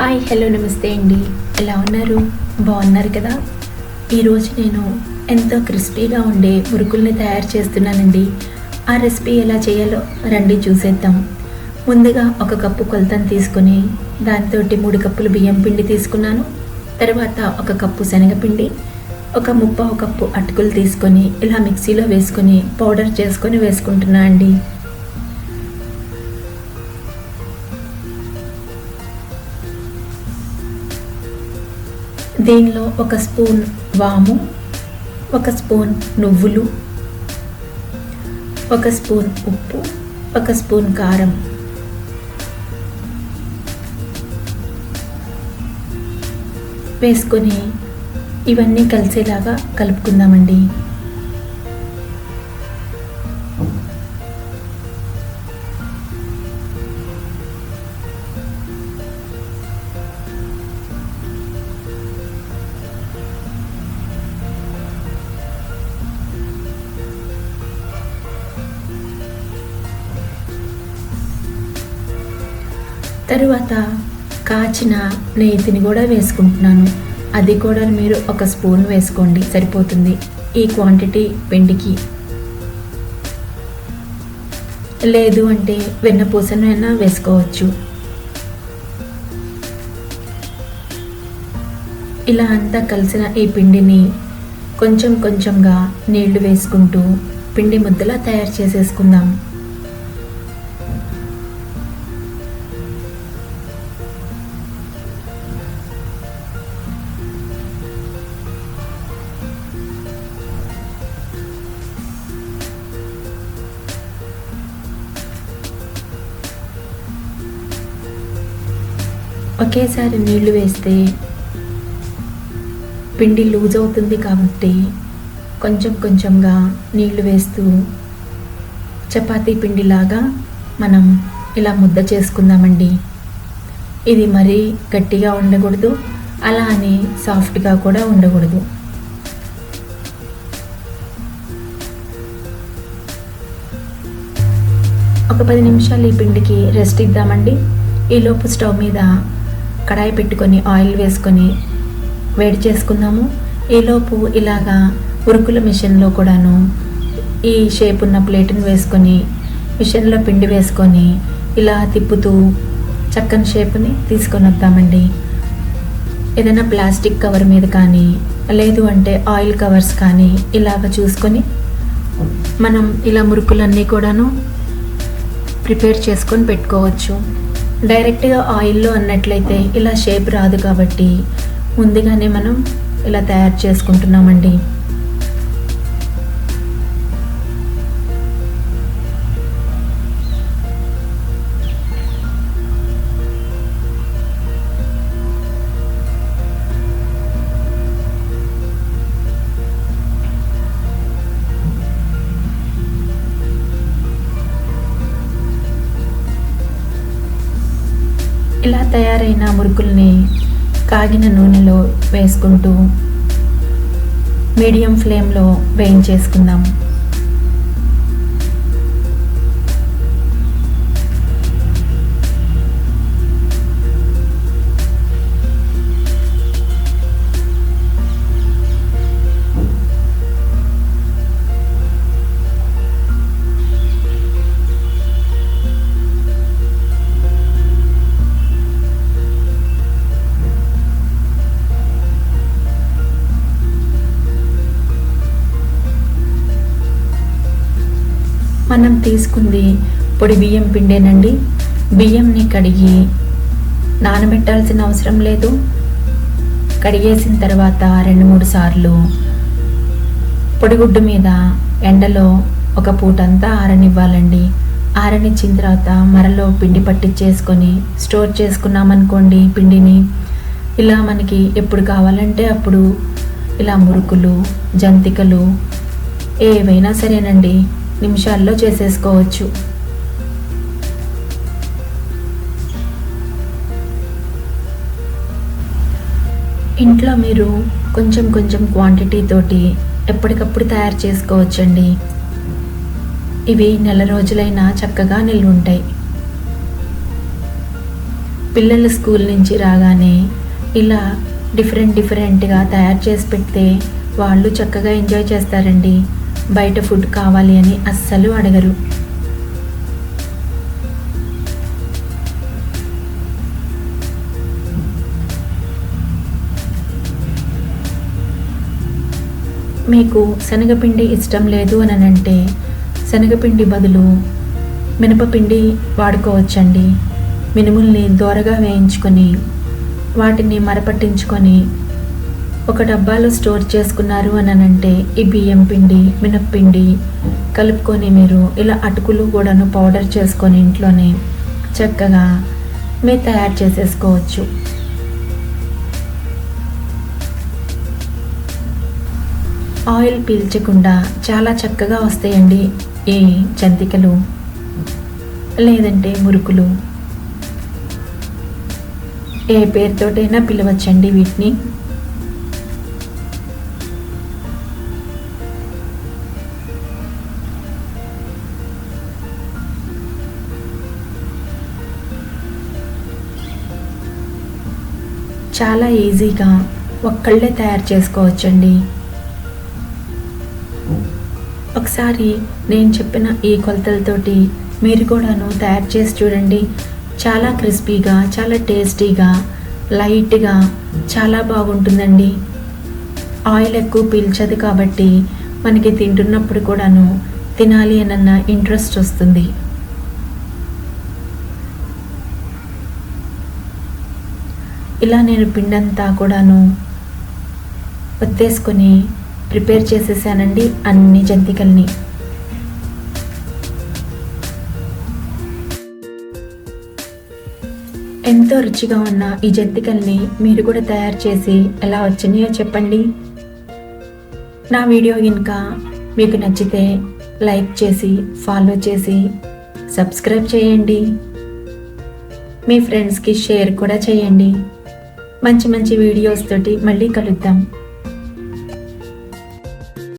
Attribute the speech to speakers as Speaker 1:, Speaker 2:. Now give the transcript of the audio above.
Speaker 1: Hi hello నమస్తే అండి. ఎలా ఉన్నారు? బాగున్నారు కదా? ఈరోజు నేను ఎంతో క్రిస్పీగా ఉండే మురుకుల్ని తయారు చేస్తున్నానండి. ఆ రెసిపీ ఎలా చేయాలో రండి చూసేద్దాం. ముందుగా ఒక కప్పు కొలతను తీసుకుని దాంతో మూడు కప్పులు బియ్యం పిండి తీసుకున్నాను. తర్వాత ఒక కప్పు శనగపిండి ఒక ముప్పావు కప్పు అటుకులు తీసుకొని ఇలా మిక్సీలో వేసుకొని పౌడర్ చేసుకొని వేసుకుంటున్నా అండి. దీనిలో ఒక స్పూన్ వాము ఒక స్పూన్ నువ్వులు ఒక స్పూన్ ఉప్పు ఒక స్పూన్ కారం. వేసుకొని ఇవన్నీ కలిసేలాగా కలుపుకుందామండి. తరువాత కాచిన నేతిని కూడా వేసుకుంటున్నాను. అది కూడా మీరు ఒక స్పూన్ వేసుకోండి సరిపోతుంది. ఈ క్వాంటిటీ పిండికి. లేదు అంటే వెన్నపూసనైనా వేసుకోవచ్చు. ఇలా అంతా కలిసిన ఈ పిండిని కొంచెం కొంచెంగా నీళ్ళు వేసుకుంటూ పిండి ముద్దలా తయారు చేసేసుకుందాం. ఒకేసారి నీళ్ళు వేస్తే పిండి లూజ్ అవుతుంది కాబట్టి కొంచెం కొంచెంగా నీళ్ళు వేస్తూ చపాతీ పిండిలాగా మనం ఇలా ముద్ద చేసుకుందామండి. ఇది మరీ గట్టిగా ఉండకూడదు అలా అని సాఫ్ట్గా కూడా ఉండకూడదు. ఒక పది నిమిషాలు ఈ పిండికి రెస్ట్ ఇద్దామండి. ఈలోపు స్టవ్ మీద కడాయి పెట్టుకొని ఆయిల్ వేసుకొని వేడి చేసుకుందాము. ఈలోపు ఇలాగా ఉరుకుల మిషన్లో కూడాను ఈ షేప్ ఉన్న ప్లేట్ని వేసుకొని మిషన్లో పిండి వేసుకొని ఇలా తిప్పుతూ చక్కని షేప్ని తీసుకొని వద్దామండి. ఏదైనా ప్లాస్టిక్ కవర్ మీద కానీ లేదు అంటే ఆయిల్ కవర్స్ కానీ ఇలాగ చూసుకొని మనం ఇలా మురుకులన్నీ కూడాను ప్రిపేర్ చేసుకొని పెట్టుకోవచ్చు. డైరెక్ట్గా ఆయిల్లో అన్నట్లయితే ఇలా షేప్ రాదు కాబట్టి ముందుగానే మనం ఇలా తయారు చేసుకుంటున్నామండి. ఇలా తయారైన మురుకుల్ని కాగిన నూనెలో వేసుకుంటూ మీడియం ఫ్లేమ్లో వేయించేసుకుందాం. మనం తీసుకుంది పొడి బియ్యం పిండేనండి. బియ్యంని కడిగి నానబెట్టాల్సిన అవసరం లేదు. కడిగేసిన తర్వాత రెండు మూడు సార్లు పొడిగుడ్డు మీద ఎండలో ఒక పూటంతా ఆరనివ్వాలండి. ఆరనిచ్చిన తర్వాత మరలో పిండి పట్టించేసుకొని స్టోర్ చేసుకున్నామనుకోండి పిండిని. ఇలా మనకి ఎప్పుడు కావాలంటే అప్పుడు ఇలా మురుకులు జంతికలు ఏవైనా సరేనండి. నిమిషాల్లో చేసేసుకోవచ్చు. ఇంట్లో మీరు కొంచెం కొంచెం క్వాంటిటీ తోటి ఎప్పటికప్పుడు తయారు చేసుకోవచ్చండి. ఇవి నెల రోజులైనా చక్కగా నిల్వ ఉంటాయి పిల్లలు స్కూల్ నుంచి రాగానే ఇలా డిఫరెంట్ డిఫరెంట్గా తయారు చేసి పెడితే వాళ్ళు చక్కగా ఎంజాయ్ చేస్తారండి. బయట ఫుడ్ కావాలి అని అస్సలు అడగరు. మీకు శనగపిండి ఇష్టం లేదు అని అంటే శనగపిండి బదులు మినపపిండి వాడుకోవచ్చండి. మినుముల్ని దోరగా వేయించుకొని వాటిని మరపట్టించుకొని ఒక డబ్బాలో స్టోర్ చేసుకున్నారు అని అంటే ఈ బియ్యం పిండి మినప్పిండి కలుపుకొని మీరు ఇలా అటుకులు కూడాను పౌడర్ చేసుకొని ఇంట్లోనే చక్కగా మీరు తయారు చేసేసుకోవచ్చు. ఆయిల్ పీల్చకుండా చాలా చక్కగా వస్తాయండి ఈ జంతికలు. లేదంటే మురుకులు. ఏ పేరుతోటైనా పిలవచ్చండి వీటిని. చాలా ఈజీగా ఒక్కళ్ళే తయారు చేసుకోవచ్చండి. ఒకసారి నేను చెప్పిన ఈ కొలతలతోటి మీరు కూడాను తయారు చేసి చూడండి. చాలా క్రిస్పీగా చాలా టేస్టీగా లైట్గా చాలా బాగుంటుందండి. ఆయిల్ ఎక్కువ పీల్చదు కాబట్టి మనకి తింటున్నప్పుడు కూడాను తినాలి అన్న ఇంట్రెస్ట్ వస్తుంది. ఇలా నేను పిండంతా కూడాను ఒత్తేసుకొని ప్రిపేర్ చేసేసానండి అన్ని జంతికల్ని. ఎంతో రుచిగా ఉన్న ఈ జంతికల్ని మీరు కూడా తయారు చేసి ఎలా వచ్చినాయో చెప్పండి. నా వీడియో ఇంకా మీకు నచ్చితే లైక్ చేసి ఫాలో చేసి సబ్స్క్రైబ్ చేయండి. మీ ఫ్రెండ్స్కి షేర్ కూడా చేయండి. మంచి మంచి వీడియోస్ తోటి మళ్ళీ కలుద్దాం.